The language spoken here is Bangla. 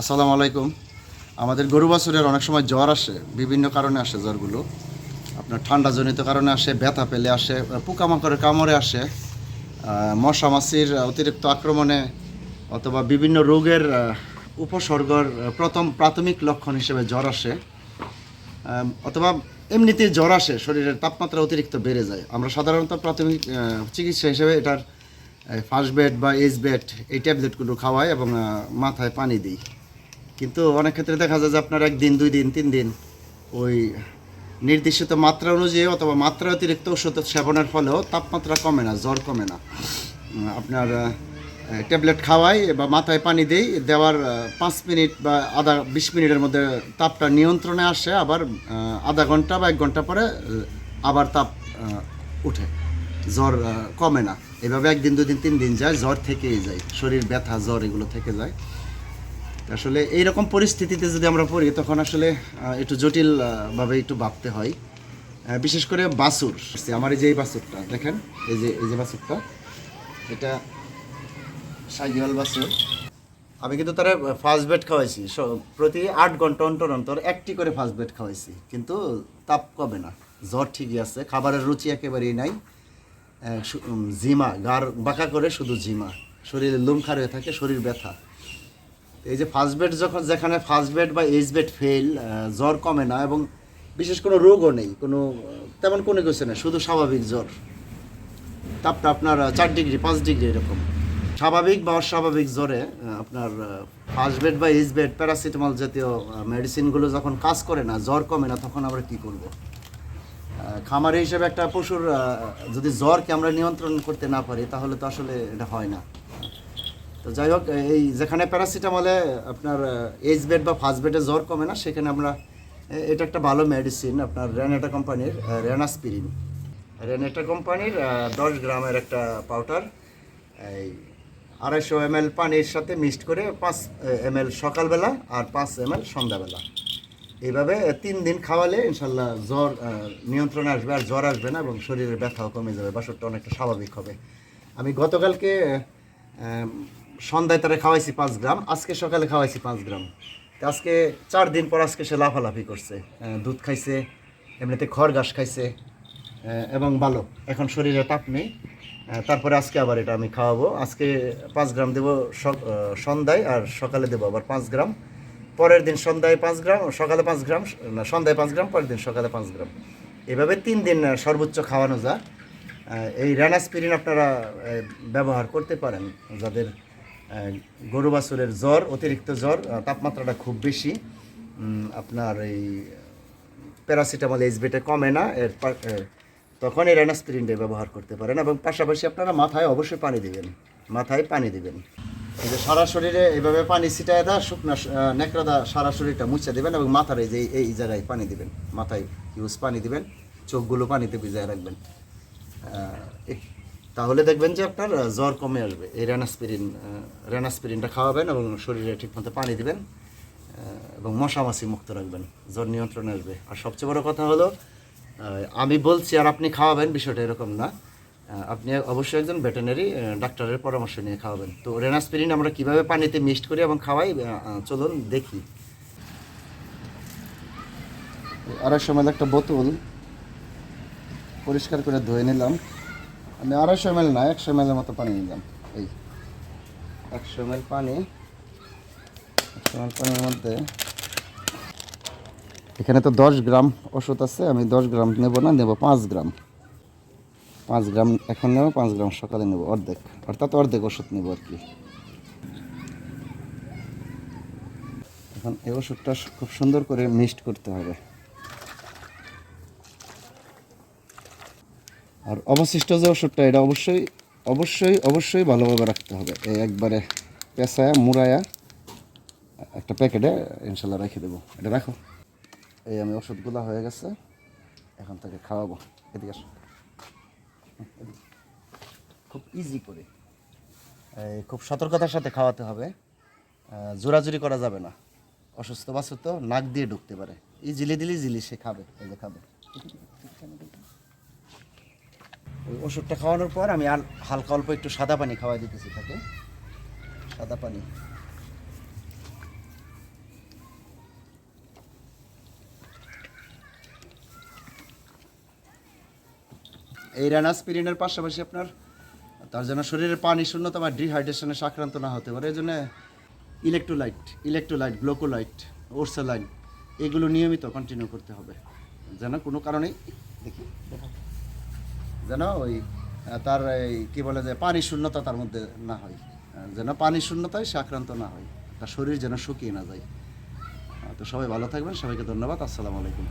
আসসালামু আলাইকুম। আমাদের গরু বাছুরের অনেক সময় জ্বর আসে, বিভিন্ন কারণে আসে জ্বরগুলো। আপনার ঠান্ডাজনিত কারণে আসে, ব্যথা পেলে আসে, পোকামাকড়ের কামড়ে আসে মশা মাছির অতিরিক্ত আক্রমণে অথবা বিভিন্ন রোগের উপসর্গর প্রথম প্রাথমিক লক্ষণ হিসেবে জ্বর আসে। অথবা এমনিতেই জ্বর আসে, শরীরের তাপমাত্রা অতিরিক্ত বেড়ে যায়। আমরা সাধারণত প্রাথমিক চিকিৎসা হিসেবে এটার ফার্স্ট বেড বা এজ বেড এই ট্যাবলেটগুলো খাওয়াই এবং মাথায় পানি দিই। কিন্তু অনেক ক্ষেত্রে দেখা যায় যে আপনার একদিন, দুই দিন, তিন দিন ওই নির্দিষ্ট মাত্রা অনুযায়ী অথবা মাত্রা অতিরিক্ত ওষুধ সেবনের ফলেও তাপমাত্রা কমে না, জ্বর কমে না। আপনার ট্যাবলেট খাওয়াই বা মাথায় পানি দেই, দেওয়ার পাঁচ মিনিট বা আধা, বিশ মিনিটের মধ্যে তাপটা নিয়ন্ত্রণে আসে, আবার আধা ঘণ্টা বা এক ঘণ্টা পরে আবার তাপ উঠে। জ্বর কমে না। এভাবে একদিন দুদিন তিন দিন যায়, জ্বর থেকেই যায়। শরীর ব্যথা, জ্বর এগুলো থেকে যায়। আসলে এইরকম পরিস্থিতিতে যদি আমরা পড়ি তখন আসলে একটু জটিল আহ, ভাবে একটু ভাবতে হয়। বিশেষ করে বাসুর। আমার এই যে এই বাছুরটা দেখেন এই যে এই যে বাছুরটা এটা সাইকেল বাসুর। আমি কিন্তু তারা ফার্স্ট বেড খাওয়াইছি। প্রতি আট ঘণ্টা অন্তর অন্তর একটি করে ফার্স্ট বেড খাওয়াইছি। কিন্তু তাপ কমে না। জ্বর ঠিকই আছে। খাবারের রুচি একেবারেই নাই। জিমা গার বাঁকা করে শুধু জিমা শরীরে লুম খার হয়ে থাকে শরীর ব্যথা। এই যে ফার্স্ট বেড যখন যেখানে ফার্স্ট বেড বা এইচ বেড ফেল জ্বর কমে না এবং বিশেষ কোনো রোগও নেই, কোনো, তেমন কোনো কিছু নেই, শুধু স্বাভাবিক জ্বর। তাপটা আপনার চার ডিগ্রি পাঁচ ডিগ্রি এরকম। স্বাভাবিক বা অস্বাভাবিক জ্বরে আপনার ফার্স্ট বেড বা এইচ বেড প্যারাসিটামল জাতীয় মেডিসিনগুলো যখন কাজ করে না, জ্বর কমে না, তখন আমরা কী করব? খামারি হিসেবে একটা পশুর যদি জ্বরকে আমরা নিয়ন্ত্রণ করতে না পারি, তাহলে তো আসলে এটা হয় না। তো যাই হোক এই যেখানে প্যারাসিটামলে আপনার এইচ বেড বা ফার্স্ট বেডে জ্বর কমে না, সেখানে আমরা এটা একটা ভালো মেডিসিন আপনার রেনেটা কোম্পানির রেনাসপিরিন রেনেটা কোম্পানির দশ গ্রামের একটা পাউডার এই আড়াইশো এম এল পানির সাথে মিক্সড করে পাঁচ এম এল সকালবেলা আর পাঁচ এম এল সন্ধ্যাবেলা। এইভাবে তিন দিন খাওয়ালে ইনশাল্লাহ জ্বর নিয়ন্ত্রণে আসবে আর জ্বর আসবে না এবং শরীরের ব্যথাও কমে যাবে বাসরটা অনেকটা স্বাভাবিক হবে। আমি গতকালকে সন্ধ্যায় তারা খাওয়াইছি পাঁচ গ্রাম, আজকে সকালে খাওয়াইছি পাঁচ গ্রাম। আজকে চার দিন পর আজকে সে লাফালাফি করছে। দুধ খাইছে, এমনিতে খড় ঘাস খাইছে এবং ভালো। এখন শরীরে তাপ নেই। তারপরে আজকে আবার এটা আমি খাওয়াবো। আজকে পাঁচ গ্রাম দেবো সন্ধ্যায়, আর সকালে দেবো আবার পাঁচ গ্রাম। পরের দিন সন্ধ্যায় পাঁচ গ্রাম, সকালে পাঁচ গ্রাম, না, সন্ধ্যায় পাঁচ গ্রাম, পরের দিন সকালে পাঁচ গ্রাম। এভাবে তিন দিন সর্বোচ্চ খাওয়ানো যায়। এই র্যানাসপিরিন আপনারা ব্যবহার করতে পারেন, যাদের গরু বাছুরের জ্বর, অতিরিক্ত জ্বর তাপমাত্রাটা খুব বেশি। আপনার এই প্যারাসিটামল এইচ বেটে কমে না, এর তখন এই র্যানাসপিরিনটা ব্যবহার করতে পারেন এবং পাশাপাশি আপনারা মাথায় অবশ্যই পানি দিবেন, মাথায় পানি দিবেন। এই যে সারা শরীরে এইভাবে পানি ছিটায় দা শুকনা নেকড়া দা সারা শরীরটা মুছে দেবেন এবং মাথার এই যে, এই- জায়গায় পানি দিবেন, মাথায় ইউজ পানি দিবেন, চোখগুলো পানিতে ভিজায় রাখবেন। তাহলে দেখবেন যে আপনার জ্বর কমে আসবে। এই রেনাসপিরিন রেনাসপিরিনটা খাওয়াবেন এবং শরীরে ঠিকমতো পানি দিবেন এবং মশামাছি মুক্ত রাখবেন। জ্বর নিয়ন্ত্রণে আসবে। আর সবচেয়ে বড় কথা হলো আমি বলছি আর আপনি খাওয়াবেন, বিষয়টা এরকম না। আপনি অবশ্যই একজন ভেটেনারি ডাক্তারের পরামর্শ নিয়ে খাওয়াবেন। তো রেনাসপিরিন আমরা কীভাবে পানিতে মিক্সড করি এবং খাওয়াই চলুন দেখি। আড়াইশো এমএল একটা বোতল পরিষ্কার করে ধুয়ে নিলাম। আমি আড়াইশো এম না একশো এম মতো পানি নিলাম। এই। একশো এম পানি। একশো এম পানির মধ্যে। এখানে তো দশ গ্রাম ওষুধ আছে আমি দশ গ্রাম নেব না নেব পাঁচ গ্রাম। পাঁচ গ্রাম এখন নেব পাঁচ গ্রাম সকালে নেব অর্ধেক। অর্থাৎ অর্ধেক ওষুধ নেব আর কি। এখন এই ওষুধটা খুব সুন্দর করে মিক্সড করতে হবে। আর অবশিষ্ট যে ওষুধটা, এটা অবশ্যই অবশ্যই অবশ্যই ভালোভাবে রাখতে হবে। এই একবারে পেঁচায়া, মুড়ায়া একটা প্যাকেটে ইনশাল্লাহ রেখে দেবো। এটা রাখো। এই আমি ওষুধগুলো হয়ে গেছে, এখন তাকে খাওয়াবো। এদিকে আসো। খুব ইজি করে। এই খুব সতর্কতার সাথে খাওয়াতে হবে। জোরাজুরি করা যাবে না। অসুস্থ বাচ্চা তো নাক দিয়ে ঢুকতে পারে। ইজিলি দিলে জিলি সে খাবে, এই যে খাবে। ওই ওষুধটা খাওয়ানোর পর আমি আর হালকা অল্প একটু সাদা পানি খাওয়া দিতেছি তাকে। সাদা পানি। এই রানাসপিরিনের পাশাপাশি আপনার, তার জন্য শরীরের পানি শূন্যতা বা ডিহাইড্রেশনের আক্রান্ত না হতে পারে এই জন্য ইলেকট্রোলাইট ইলেকট্রোলাইট গ্লোকোলাইট ওরসালাইন এগুলো নিয়মিত কন্টিনিউ করতে হবে। যেন কোনো কারণেই দেখি। যেন ওই তার এই কী বলে যে পানি শূন্যতা তার মধ্যে না হয়। যেন পানি শূন্যতায় সে আক্রান্ত না হয়। তার শরীর যেন শুকিয়ে না যায়। তো সবাই ভালো থাকবেন। সবাইকে ধন্যবাদ। আসসালামু আলাইকুম।